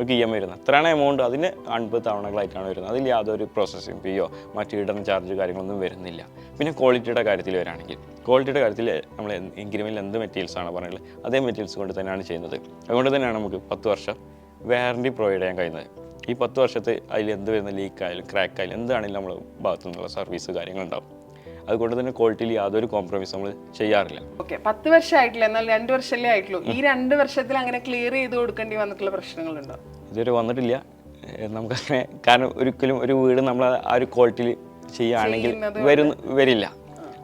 ഒരു ഇ എം ഐ വരുന്നത്. എത്രയാണ് എമൗണ്ട് അതിന് അൻപത് തവണകളായിട്ടാണ് വരുന്നത്. അതിൽ യാതൊരു പ്രോസസ്സിംഗ് ഫീയോ മറ്റു ഇടം ചാർജ് കാര്യങ്ങളൊന്നും വരുന്നില്ല. പിന്നെ ക്വാളിറ്റിയുടെ കാര്യത്തിൽ വരാണെങ്കിൽ. ക്വാളിറ്റിയുടെ കാര്യത്തിൽ നമ്മൾ എഗ്രിമെന്റിൽ എന്ത് മെറ്റീരിയൽസ് ആണ് പറഞ്ഞത് അതേ മെറ്റീരിയൽസ് കൊണ്ട് തന്നെയാണ് ചെയ്യുന്നത്. അതുകൊണ്ട് തന്നെയാണ് നമുക്ക് പത്ത് വർഷം വാറണ്ടി പ്രൊവൈഡ് ചെയ്യാൻ കഴിയുന്നത്. ഈ പത്ത് വർഷത്തെ അതിൽ എന്ത് വരുന്ന ലീക്ക് ആയാലും ക്രാക്ക് ആയാലും എന്താണെങ്കിലും നമ്മൾ ഭാഗത്തു നിന്നുള്ള സർവീസ് കാര്യങ്ങളുണ്ടാവും. അതുകൊണ്ട് തന്നെ ക്വാളിറ്റിയിൽ യാതൊരു കോംപ്രമൈസ് നമ്മൾ ചെയ്യാറില്ല. ഓക്കെ പത്ത് വർഷമായിട്ടില്ല എന്നാൽ രണ്ട് വർഷമല്ലേ ആയിട്ടുള്ളൂ. ഈ രണ്ട് വർഷത്തിൽ അങ്ങനെ ക്ലിയർ ചെയ്ത് കൊടുക്കേണ്ടി വന്നിട്ടുള്ള പ്രശ്നങ്ങളുണ്ടോ? ഇതുവരെ വന്നിട്ടില്ല. നമുക്കങ്ങനെ കാരണം ഒരിക്കലും ഒരു വീട് നമ്മൾ ആ ഒരു ക്വാളിറ്റിയിൽ ചെയ്യുകയാണെങ്കിൽ വരും വരില്ല.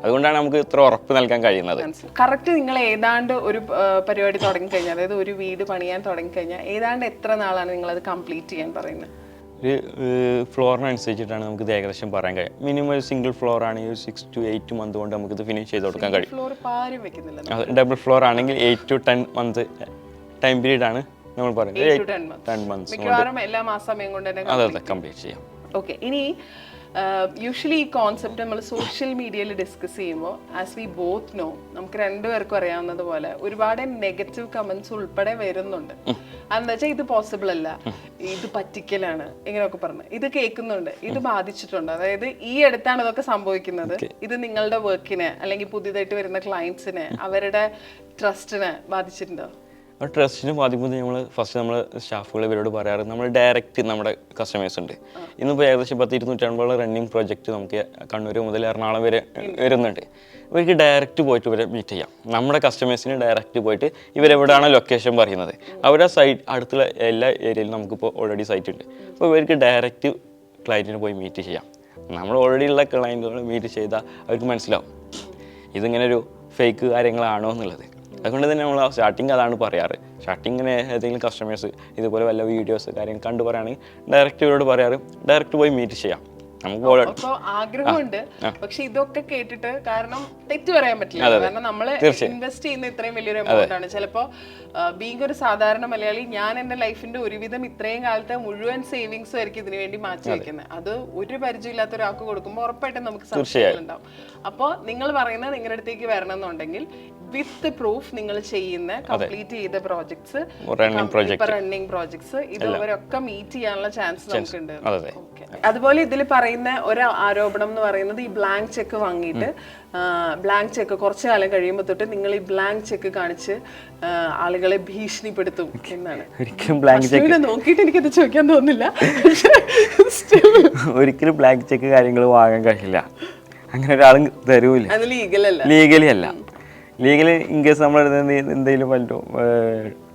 അതുകൊണ്ടാണ് നമുക്ക് ഇത്ര ഉറപ്പ് നൽകാൻ കഴിയുന്നത്. കറക്റ്റ് നിങ്ങൾ ഏതാണ്ട് ഒരു പരിപാടി തുടങ്ങിക്കഴിഞ്ഞാൽ അതായത് ഒരു വീട് പണിയാൻ തുടങ്ങിക്കഴിഞ്ഞാൽ ഏതാണ്ട് എത്ര നാളാണ് നിങ്ങൾ അത് കംപ്ലീറ്റ് ചെയ്യാൻ പറയുന്നത്? ഒരു ഫ്ലോറിനനുസരിച്ചിട്ടാണ് നമുക്ക് ഇത് ഏകദേശം പറയാൻ കഴിയും മിനിമം ഒരു സിംഗിൾ ഫ്ലോർ ആണെങ്കിൽ ഒരു സിക്സ് ടു എയ്റ്റ് മന്ത് കൊണ്ട് നമുക്ക് ഇത് ഫിനിഷ് ചെയ്ത് കൊടുക്കാൻ കഴിയും. ഡബിൾ ഫ്ലോർ ആണെങ്കിൽ eight to ten month time period ആണ് നമ്മൾ പറയുന്നത്. To 10 months. ടെൻ മന്ത്സ് എല്ലാ മാസം അതെ അതെ കംപ്ലീറ്റ് ചെയ്യാം. ഓക്കെ ഇനി യൂഷ്വലി ഈ കോൺസെപ്റ്റ് നമ്മൾ സോഷ്യൽ മീഡിയയിൽ ഡിസ്കസ് ചെയ്യുമ്പോൾ ആസ് വി ബോത്ത് നോ നമുക്ക് രണ്ടുപേർക്കും അറിയാവുന്നത് പോലെ ഒരുപാട് നെഗറ്റീവ് കമന്റ്സ് ഉൾപ്പെടെ വരുന്നുണ്ട്. അതെന്ന് വെച്ചാൽ ഇത് പോസിബിൾ അല്ല. ഇത് പറ്റിക്കലാണ്. ഇങ്ങനെയൊക്കെ പറഞ്ഞു. ഇത് കേൾക്കുന്നുണ്ട്. ഇത് ബാധിച്ചിട്ടുണ്ട്. അതായത് ഈ അടുത്താണ് ഇതൊക്കെ സംഭവിക്കുന്നത്. ഇത് നിങ്ങളുടെ വർക്കിനെ അല്ലെങ്കിൽ പുതിയതായിട്ട് വരുന്ന ക്ലയൻസിനെ അവരുടെ ട്രസ്റ്റിനെ ബാധിച്ചിട്ടുണ്ടോ? ആ ട്രസ്റ്റിന് ബാധിക്കുമ്പോൾ നമ്മൾ ഫസ്റ്റ് നമ്മൾ സ്റ്റാഫുകൾ ഇവരോട് പറയാറ് നമ്മൾ ഡയറക്റ്റ് നമ്മുടെ കസ്റ്റമേഴ്സ് ഉണ്ട്. ഇന്നിപ്പോൾ ഏകദേശം പത്ത് ഇരുന്നൂറ്റമ്പത് റണ്ണിങ് പ്രോജക്റ്റ് നമുക്ക് കണ്ണൂർ മുതൽ എറണാകുളം വരെ വരുന്നുണ്ട്. ഇവർക്ക് ഡയറക്റ്റ് പോയിട്ട് ഇവരെ മീറ്റ് ചെയ്യാം. നമ്മുടെ കസ്റ്റമേഴ്സിന് ഡയറക്റ്റ് പോയിട്ട് ഇവരെവിടെയാണ് ലൊക്കേഷൻ പറയുന്നത്. അവരുടെ സൈറ്റ് അടുത്തുള്ള എല്ലാ ഏരിയയിലും നമുക്കിപ്പോൾ ഓൾറെഡി സൈറ്റ് ഉണ്ട്. അപ്പോൾ ഇവർക്ക് ഡയറക്റ്റ് ക്ലയന്റിന് പോയി മീറ്റ് ചെയ്യാം. നമ്മൾ ഓൾറെഡി ഉള്ള ക്ലയന്റുകൾ മീറ്റ് ചെയ്താൽ അവർക്ക് മനസ്സിലാവും. ഇതിങ്ങനെ ഒരു ഫേക്ക് കാര്യങ്ങളാണോ എന്നുള്ളത്. അതുകൊണ്ട് തന്നെ നമ്മൾ സ്റ്റാർട്ടിങ് അതാണ് പറയാറ്. സ്റ്റാർട്ടിങ്ങിന് ഏതെങ്കിലും കസ്റ്റമേഴ്സ് ഇതുപോലെ വല്ല വീഡിയോസ് കാര്യങ്ങൾ കണ്ടു പറയുകയാണെങ്കിൽ ഡയറക്റ്റ് ഇവരോട് പറയാറ്. ഡയറക്റ്റ് പോയി മീറ്റ് ചെയ്യാം. നമുക്ക് ആഗ്രഹമുണ്ട്. പക്ഷെ ഇതൊക്കെ കേട്ടിട്ട് കാരണം തെറ്റ് പറയാൻ പറ്റില്ല. കാരണം നമ്മൾ ഇൻവെസ്റ്റ് ചെയ്യുന്ന ഇത്രയും വലിയൊരു എമൗണ്ട് ആണ്. ചിലപ്പോ ബീങ് ഒരു സാധാരണ മലയാളി ഞാൻ എന്റെ ലൈഫിന്റെ ഒരുവിധം ഇത്രയും കാലത്തെ മുഴുവൻ സേവിങ്സും ആയിരിക്കും ഇതിനു വേണ്ടി മാറ്റി വെക്കുന്നത് അത് ഒരു പരിചയമില്ലാത്ത ഒരാൾക്ക് കൊടുക്കുമ്പോൾ ഉറപ്പായിട്ടും നമുക്ക് സംശയങ്ങളുണ്ടാവും. അപ്പോ നിങ്ങൾ പറയുന്നത് നിങ്ങളുടെ അടുത്തേക്ക് വരണം എന്നുണ്ടെങ്കിൽ വിത്ത് പ്രൂഫ് നിങ്ങൾ ചെയ്യുന്ന കംപ്ലീറ്റ് ചെയ്ത പ്രോജക്ട്സ് റണ്ണിങ് പ്രോജക്ട്സ് ഇതുവരെ ഇതുവരൊക്കെ മീറ്റ് ചെയ്യാനുള്ള ചാൻസ് നമുക്കുണ്ട്. ഓക്കെ. അതുപോലെ ഇതിൽ പറയുന്ന ഒരു ആരോപണം എന്ന് പറയുന്നത് ഈ ബ്ലാങ്ക് ചെക്ക് വാങ്ങിയിട്ട് ബ്ലാങ്ക് ചെക്ക് കുറച്ചു കാലം കഴിയുമ്പോൾ തൊട്ട് നിങ്ങൾ ഈ ബ്ലാങ്ക് ചെക്ക് കാണിച്ച് ആളുകളെ ഭീഷണിപ്പെടുത്തും എന്നാണ്. ഒരിക്കലും ബ്ലാങ്ക് ചെക്ക് നോക്കിയിട്ട് എനിക്കത് ചോദിക്കാൻ തോന്നില്ല ഒരിക്കലും ബ്ലാങ്ക് ചെക്ക് കാര്യങ്ങൾ വാങ്ങാൻ കഴിയില്ല. അങ്ങനെ ഒരാളും തരൂല. ലീഗലി അല്ല. ലീഗലി ഇൻ കേസ് നമ്മൾ എന്തെങ്കിലും വല്ലോ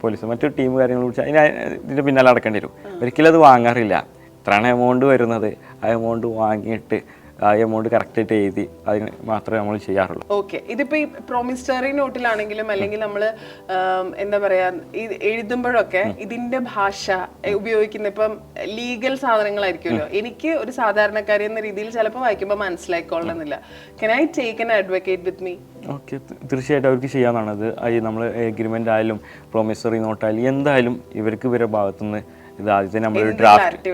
പോലീസ് മറ്റു ടീം കാര്യങ്ങൾ വിളിച്ചാൽ അതിന് ഇതിന്റെ പിന്നാലെ അടക്കേണ്ടി വരും. ഒരിക്കലും അത് വാങ്ങാറില്ല. എത്രയാണ് എമൗണ്ട് വരുന്നത്. ആ എമൗണ്ട് വാങ്ങിയിട്ട് ആ എമൗണ്ട് കറക്റ്റായിട്ട് എഴുതി അതിന് മാത്രമേ നമ്മൾ ചെയ്യാറുള്ളൂ. ഓക്കെ ഇതിപ്പോ ഈ പ്രോമിസ്റ്ററി നോട്ടിലാണെങ്കിലും അല്ലെങ്കിൽ നമ്മൾ എന്താ പറയാ എഴുതുമ്പോഴൊക്കെ ഇതിന്റെ ഭാഷ ഉപയോഗിക്കുന്ന ഇപ്പം ലീഗൽ സാധനങ്ങളായിരിക്കുമല്ലോ. എനിക്ക് ഒരു സാധാരണക്കാരി എന്ന രീതിയിൽ ചിലപ്പോൾ വായിക്കുമ്പോൾ മനസ്സിലായിക്കൊള്ളണമെന്നില്ല. Can I take an advocate with me okay തീർച്ചയായിട്ടും അവർക്ക് ചെയ്യാവുന്നതാണ്. അത് നമ്മൾ എഗ്രിമെന്റ് ആയാലും പ്രോമിസറി നോട്ടായാലും എന്തായാലും ഇവർക്ക് ഇവരുടെ ഭാഗത്തുനിന്ന് ഇത് ആദ്യത്തെ നമ്മൾ ഡ്രാഫ്റ്റ്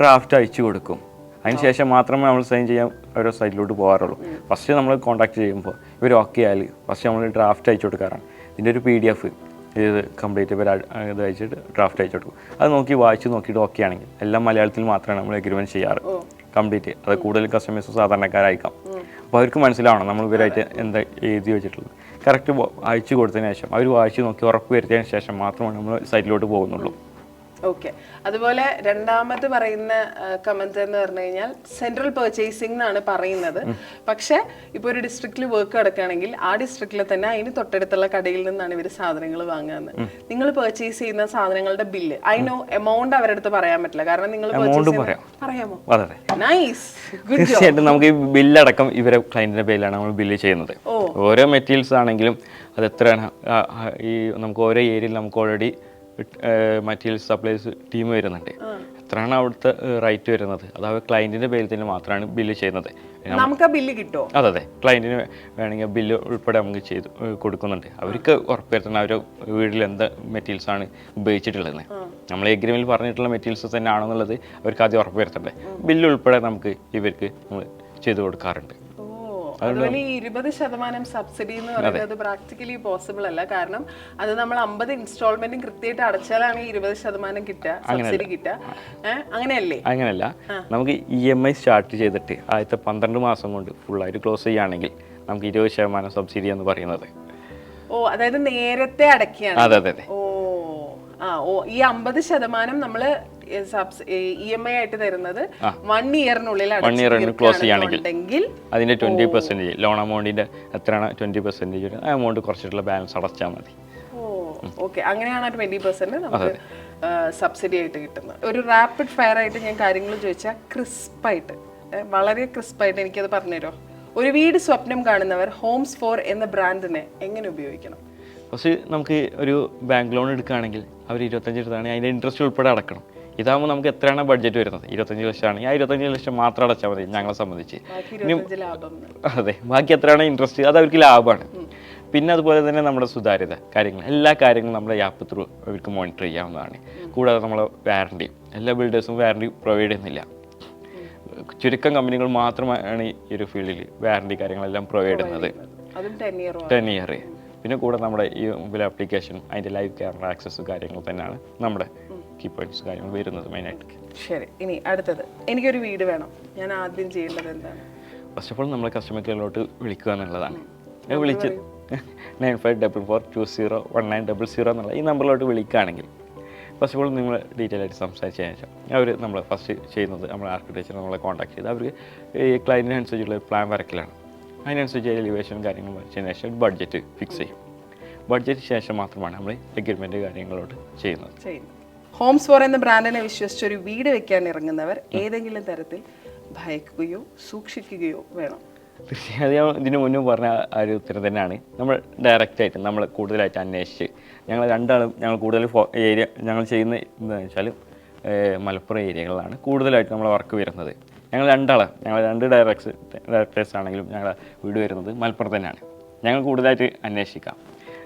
ഡ്രാഫ്റ്റ് അയച്ചു കൊടുക്കും. അതിനുശേഷം മാത്രമേ നമ്മൾ സൈൻ ചെയ്യാൻ ഓരോ സൈറ്റിലോട്ട് പോകാറുള്ളൂ. ഫസ്റ്റ് നമ്മൾ കോൺടാക്ട് ചെയ്യുമ്പോൾ ഇവർ ഓക്കെ ആയാൽ ഫസ്റ്റ് നമ്മൾ ഡ്രാഫ്റ്റ് അയച്ചു കൊടുക്കാറാണ്. ഇതിന്റെ ഒരു പി ഡി എഫ് ഇത് കംപ്ലീറ്റ് ഇവർ ഇത് അയച്ചിട്ട് ഡ്രാഫ്റ്റ് അയച്ചു കൊടുക്കും. അത് നോക്കി വായിച്ച് നോക്കിയിട്ട് ഓക്കെ ആണെങ്കിൽ എല്ലാം മലയാളത്തിൽ മാത്രമാണ് നമ്മൾ എഗ്രിമെന്റ് ചെയ്യാറ്. കംപ്ലീറ്റ് അത് കൂടുതൽ കസ്റ്റമേഴ്സ് സാധാരണക്കാരായിരിക്കാം. അപ്പോൾ അവർക്ക് മനസ്സിലാവണം നമ്മൾ ഇവരായിട്ട് എന്താ എഴുതി വെച്ചിട്ടുള്ളത്. കറക്റ്റ് അയച്ചു കൊടുത്തതിന് ശേഷം അവർ വായിച്ച് നോക്കി ഉറപ്പ് വരുത്തിയതിന് ശേഷം മാത്രമാണ് നമ്മൾ സൈറ്റിലോട്ട് പോകുന്നുള്ളൂ. ഓക്കെ അതുപോലെ രണ്ടാമത് പറയുന്ന കമന്റ് എന്ന് പറഞ്ഞു കഴിഞ്ഞാൽ സെൻട്രൽ പെർച്ചേസിംഗ് എന്നാണ് പറയുന്നത്. പക്ഷെ ഇപ്പൊ ഒരു ഡിസ്ട്രിക്റ്റിൽ വർക്ക് നടക്കുകയാണെങ്കിൽ ആ ഡിസ്ട്രിക്റ്റിൽ തന്നെ അതിന് തൊട്ടടുത്തുള്ള കടയിൽ നിന്നാണ് ഇവർ സാധനങ്ങൾ വാങ്ങുന്നത്. നിങ്ങൾ പെർച്ചേസ് ചെയ്യുന്ന സാധനങ്ങളുടെ ബില്ല് നോ എമൗണ്ട് അവരുടെ അടുത്ത് പറയാൻ പറ്റില്ല. കാരണം നിങ്ങൾ പറയാം. പറയാമോ? നൈസ് തീർച്ചയായിട്ടും നമുക്ക് ഈ ബില്ലടക്കം ഇവരെ ക്ലയന്റിന്റെ പേരിലാണ് നമ്മൾ ബില്ല് ചെയ്യുന്നത്. ഓരോ മെറ്റീരിയൽസ് ആണെങ്കിലും അത് എത്രയാണ്? ഈ നമുക്ക് ഓരോ ഏരിയയിൽ നമുക്ക് ഓൾറെഡി മെറ്റീരിയൽസ് സപ്ലൈസ് ടീം വരുന്നുണ്ട്. എത്രയാണ് അവിടുത്തെ റൈറ്റ് വരുന്നത്? അത് അവർ ക്ലയന്റിന്റെ പേരിൽ തന്നെ മാത്രമാണ് ബില്ല് ചെയ്യുന്നത്. നമുക്ക് ആ ബില്ല് കിട്ടുമോ അതെ അതെ. ക്ലയന്റിന് വേണമെങ്കിൽ ബില്ല് ഉൾപ്പെടെ നമുക്ക് ചെയ്ത് കൊടുക്കുന്നുണ്ട്. അവർക്ക് ഉറപ്പുവരുത്തണം. അവർ വീട്ടിൽ എന്ത് മെറ്റീരിയൽസ് ആണ് ഉപയോഗിച്ചിട്ടുള്ളത്. നമ്മൾ എഗ്രിമെന്റിൽ പറഞ്ഞിട്ടുള്ള മെറ്റീരിയൽസ് തന്നെ ആണെന്നുള്ളത് അവർക്ക് ആദ്യം ഉറപ്പുവരുത്തണ്ടേ ബില്ല് ഉൾപ്പെടെ നമുക്ക് ഇവർക്ക് നമ്മൾ ചെയ്ത് കൊടുക്കാറുണ്ട്. അതുപോലെ ഈ ഇരുപത് ശതമാനം സബ്സിഡി എന്ന് പറയുന്നത് പ്രാക്ടിക്കലി പോസിബിൾ അല്ല. കാരണം അത് നമ്മൾ അമ്പത് ഇൻസ്റ്റാൾമെന്റും കൃത്യമായിട്ട് അടച്ചാലാണ് ഈ ഇരുപത് ശതമാനം കിട്ടുക സബ്സിഡി കിട്ടുക. അങ്ങനെയല്ലേ? അങ്ങനെയല്ല. നമുക്ക് ഇ എം ഐ സ്റ്റാർട്ട് ചെയ്തിട്ട് ആദ്യത്തെ പന്ത്രണ്ട് മാസം കൊണ്ട് ഫുള്ളായിട്ട് ക്ലോസ് ചെയ്യുകയാണെങ്കിൽ നമുക്ക് ഇരുപത് ശതമാനം സബ്സിഡി എന്ന് പറയുന്നത്. ഓ അതായത് നേരത്തെ അടയ്ക്കുകയാണ്. അതെ അതെ അതെ. ഓ ആ ഓ ഈ അമ്പത് ശതമാനം നമ്മൾ ഇ എം ഐ ആയിട്ട് തരുന്നത് വൺ ഇയറിനുള്ളിൽ One year ക്ലോസ് ചെയ്യുകയാണെങ്കിൽ. അതിന്റെ ട്വന്റി പെർസെന്റേജ് ലോൺ എമൗണ്ടിന്റെ എത്രയാണ്? ട്വന്റി പെർസെന്റേജ് ആ എമൗണ്ട് കുറച്ചിട്ടുള്ള ബാലൻസ് അടച്ചാൽ മതി. ഓക്കെ അങ്ങനെയാണ് ട്വന്റി പെർസെന്റ് നമുക്ക് സബ്സിഡി ആയിട്ട് കിട്ടുന്നത്. ഒരു റാപ്പിഡ് ഫയർ ആയിട്ട് ഞാൻ കാര്യങ്ങൾ ചോദിച്ചാൽ ക്രിസ്പായിട്ട് വളരെ ക്രിസ്പായിട്ട് എനിക്കത് പറഞ്ഞുതരോ ഒരു വീട് സ്വപ്നം കാണുന്നവർ ഹോംസ് ഫോർ എന്ന ബ്രാൻഡിനെ എങ്ങനെ ഉപയോഗിക്കണം? പക്ഷേ നമുക്ക് ഒരു ബാങ്ക് ലോൺ എടുക്കുകയാണെങ്കിൽ അവർ ഇരുപത്തഞ്ച് എടുത്താണെങ്കിൽ അതിന്റെ ഇൻട്രസ്റ്റ് ഉൾപ്പെടെ അടക്കണം. ഇതാകുമ്പോൾ നമുക്ക് എത്രയാണ് ബഡ്ജറ്റ് വരുന്നത്? ഇരുപത്തഞ്ച് ലക്ഷം ആണെങ്കിൽ ആ ഇരുപത്തഞ്ച് ലക്ഷം മാത്രം അടച്ചാൽ മതി ഞങ്ങളെ സംബന്ധിച്ച്. അതെ ബാക്കി എത്രയാണ് ഇൻട്രസ്റ്റ് അത് അവർക്ക് ലാഭമാണ്. പിന്നെ അതുപോലെ തന്നെ നമ്മുടെ സുതാര്യത കാര്യങ്ങൾ. എല്ലാ കാര്യങ്ങളും നമ്മുടെ ആപ്പ് ത്രൂ അവർക്ക് മോണിറ്റർ ചെയ്യാവുന്നതാണ്. കൂടാതെ നമ്മളെ വാറണ്ടി എല്ലാ ബിൽഡേഴ്സും വാറണ്ടി പ്രൊവൈഡ് ചെയ്യുന്നില്ല. ചുരുക്കം കമ്പനികൾ മാത്രമാണ് ഈ ഒരു ഫീൽഡിൽ വാറണ്ടി കാര്യങ്ങളെല്ലാം പ്രൊവൈഡ് ചെയ്യുന്നത്. ടെൻ ഇയർ പിന്നെ കൂടെ നമ്മുടെ ഈ മൊബൈൽ ആപ്ലിക്കേഷൻ അതിന്റെ ലൈവ് ക്യാമറ ആക്സസ് കാര്യങ്ങൾ തന്നെയാണ് നമ്മുടെ കീ പോയിന്റ്സ് കാര്യങ്ങൾ വരുന്നത് മെയിനായിട്ട് ശരി. ഇനി അടുത്തത്. എനിക്കൊരു വീട് വേണം. ഞാൻ ആദ്യം ചെയ്യേണ്ടത് എന്താണ്? ഫസ്റ്റ് ഓഫ് ഓൾ നമ്മളെ കസ്റ്റമർ കെയറിലോട്ട് വിളിക്കുക എന്നുള്ളതാണ്. വിളിച്ച് nine five double four two zero one nine double zero എന്നുള്ള ഈ നമ്പറിലോട്ട് വിളിക്കുകയാണെങ്കിൽ ഫസ്റ്റ് ഓഫ് ഓൾ നിങ്ങൾ ഡീറ്റെയിൽ ആയിട്ട് സംസാരിച്ചതിന് ശേഷം അവർ നമ്മൾ ഫസ്റ്റ് ചെയ്യുന്നത് നമ്മൾ ആർക്കിടെക്ചർ നമ്മളെ കോൺടാക്ട് ചെയ്ത് അവർക്ക് ഈ ക്ലയന്റിനനുസരിച്ചുള്ള പ്ലാൻ വരക്കലാണ്. അതിനനുസരിച്ച് എലിവേഷൻ കാര്യങ്ങൾ വരച്ചതിന് ശേഷം ബഡ്ജറ്റ് ഫിക്സ് ചെയ്യും. ബഡ്ജറ്റ് ശേഷം മാത്രമാണ് നമ്മൾ എഗ്രിമെന്റ് കാര്യങ്ങളോട് ചെയ്യുന്നത്. ചെയ്യുന്നത്. ഹോംസ് ഫോർ എന്ന ബ്രാൻഡിനെ വിശ്വസിച്ച് ഒരു വീട് വെക്കാൻ ഇറങ്ങുന്നവർ ഏതെങ്കിലും തരത്തിൽ ഭയക്കുകയോ സൂക്ഷിക്കുകയോ വേണം. തീർച്ചയായും ഇതിനു മുന്നേ പറഞ്ഞ ആ ഒരു ഉത്തരം തന്നെയാണ്. നമ്മൾ ഡയറക്റ്റായിട്ട് നമ്മൾ കൂടുതലായിട്ട് അന്വേഷിച്ച് ഞങ്ങൾ രണ്ടാളും ഞങ്ങൾ കൂടുതൽ ഏരിയ ഞങ്ങൾ ചെയ്യുന്ന എന്താണെന്ന് വെച്ചാൽ മലപ്പുറം ഏരിയകളിലാണ് കൂടുതലായിട്ട് നമ്മൾ വർക്ക് വരുന്നത്. ഞങ്ങൾ രണ്ടാളെ. ഞങ്ങൾ രണ്ട് ഡയറക്ടേഴ്സ് ഡയറക്ടേഴ്സ് ആണെങ്കിലും ഞങ്ങളുടെ വീട് വരുന്നത് മലപ്പുറം തന്നെയാണ്. ഞങ്ങൾ കൂടുതലായിട്ട് അന്വേഷിക്കാം.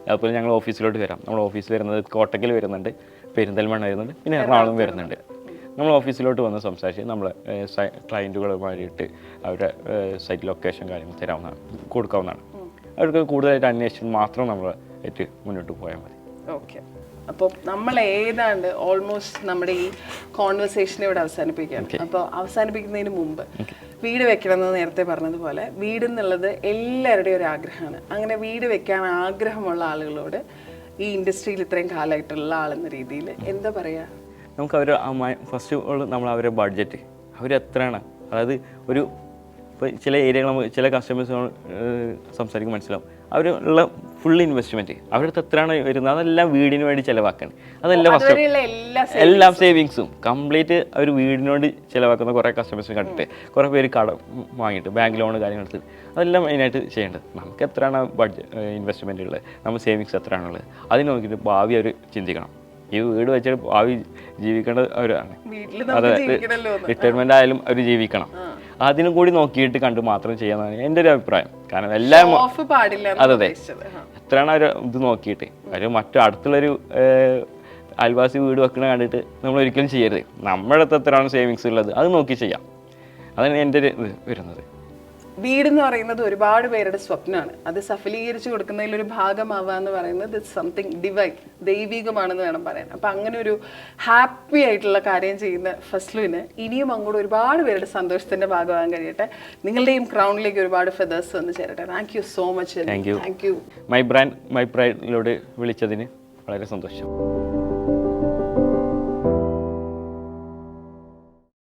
അതുപോലെ ഞങ്ങൾ ഓഫീസിലോട്ട് വരാം. നമ്മൾ ഓഫീസിൽ വരുന്നത് കോട്ടക്കൽ വരുന്നുണ്ട്. പെരിന്തൽമണ്ണ വരുന്നുണ്ട്. പിന്നെ എറണാകുളം വരുന്നുണ്ട്. നമ്മൾ ഓഫീസിലോട്ട് വന്ന് സംസാരിച്ച് നമ്മൾ ക്ലയന്റുകളുമായിട്ട് അവരുടെ സൈറ്റ് ലൊക്കേഷൻ കാര്യങ്ങൾ തരാവുന്നതാണ് കൊടുക്കാവുന്നതാണ്. അവർക്ക് കൂടുതലായിട്ട് അന്വേഷണം മാത്രം നമ്മൾ ആയിട്ട് മുന്നോട്ട് പോയാൽ മതി. ഓക്കെ. അപ്പോൾ നമ്മൾ ഏതാണ്ട് ഓൾമോസ്റ്റ് നമ്മുടെ ഈ കോൺവെർസേഷൻ ഇവിടെ അവസാനിപ്പിക്കുകയാണ്. അപ്പോൾ അവസാനിപ്പിക്കുന്നതിന് മുമ്പ് വീട് വെക്കണമെന്ന് നേരത്തെ പറഞ്ഞതുപോലെ വീട് എന്നുള്ളത് എല്ലാവരുടെയും ഒരു ആഗ്രഹമാണ്. അങ്ങനെ വീട് വെക്കാൻ ആഗ്രഹമുള്ള ആളുകളോട് ഈ ഇൻഡസ്ട്രിയിൽ ഇത്രയും കാലമായിട്ടുള്ള ആളെന്ന രീതിയിൽ എന്താ പറയുക നമുക്ക് അവർ ഫസ്റ്റ് നമ്മൾ അവരെ ബഡ്ജറ്റ് അവരെത്രയാണ്? അതായത് ഒരു ഇപ്പോൾ ചില ഏരിയകൾ നമുക്ക് ചില കസ്റ്റമേഴ്സ് സംസാരിക്കും മനസ്സിലാവും. അവരുള്ള ഫുൾ ഇൻവെസ്റ്റ്മെന്റ് അവരുടെ അടുത്ത് എത്രയാണ് വരുന്നത്? അതെല്ലാം വീടിന് വേണ്ടി ചിലവാക്കാൻ അതെല്ലാം ഫസ്റ്റ് എല്ലാ സേവിങ്സും കംപ്ലീറ്റ് അവർ വീടിനോട് ചിലവാക്കുന്ന കുറേ കസ്റ്റമേഴ്സ് കണ്ടിട്ട് കുറേ പേര് കടം വാങ്ങിയിട്ട് ബാങ്ക് ലോൺ കാര്യങ്ങൾ എടുത്ത് അതെല്ലാം മെയിനായിട്ട് ചെയ്യേണ്ടത്. നമുക്ക് എത്രയാണ് ബഡ്ജറ്റ് ഇൻവെസ്റ്റ്മെന്റ് ഉള്ളത്? നമ്മൾ സേവിങ്സ് എത്രയാണുള്ളത്? അതിന് നോക്കിയിട്ട് ഭാവി അവർ ചിന്തിക്കണം. ഈ വീട് വെച്ചിട്ട് ഭാവി ജീവിക്കേണ്ട അവരാണ് അതെ റിട്ടയർമെന്റ് ആയാലും അവർ ജീവിക്കണം. അതിനും കൂടി നോക്കിയിട്ട് കണ്ട് മാത്രം ചെയ്യാന്നാണ് എന്റെ ഒരു അഭിപ്രായം. കാരണം എല്ലാം അതെ, അതെ. എത്രയാണ് അവർ ഇത് നോക്കിയിട്ട്. അവർ മറ്റു അടുത്തുള്ളൊരു അയൽവാസി വീട് വെക്കണ കണ്ടിട്ട് നമ്മൾ ഒരിക്കലും ചെയ്യരുത്. നമ്മുടെ അടുത്ത് എത്രയാണ് സേവിങ്സ് ഉള്ളത് അത് നോക്കി ചെയ്യാം. അതാണ് എന്റെ ഒരു ഇത് വരുന്നത്. വീടെന്ന് പറയുന്നത് ഒരുപാട് പേരുടെ സ്വപ്നമാണ് അത് സഫലീകരിച്ചു കൊടുക്കുന്നതിൽ ഒരു ഭാഗമാവുക എന്ന് പറയുന്നത് സംതിങ് ഡിവൈൻ ദൈവികമാണെന്ന് വേണം പറയാൻ. അപ്പം അങ്ങനെ ഒരു ഹാപ്പി ആയിട്ടുള്ള കാര്യം ചെയ്യുന്ന ഫസ്ലുവിന് ഇനിയും അങ്ങോട്ട് ഒരുപാട് പേരുടെ സന്തോഷത്തിന്റെ ഭാഗമാകാൻ കഴിയട്ടെ. നിങ്ങളുടെയും ക്രൗണിലേക്ക് ഒരുപാട് ഫെദേഴ്സ് വന്ന് ചേരട്ടെ. Thank you so much thank you my brand my പ്രൈഡിലൂടെ വിളിച്ചതിന് വളരെ സന്തോഷം.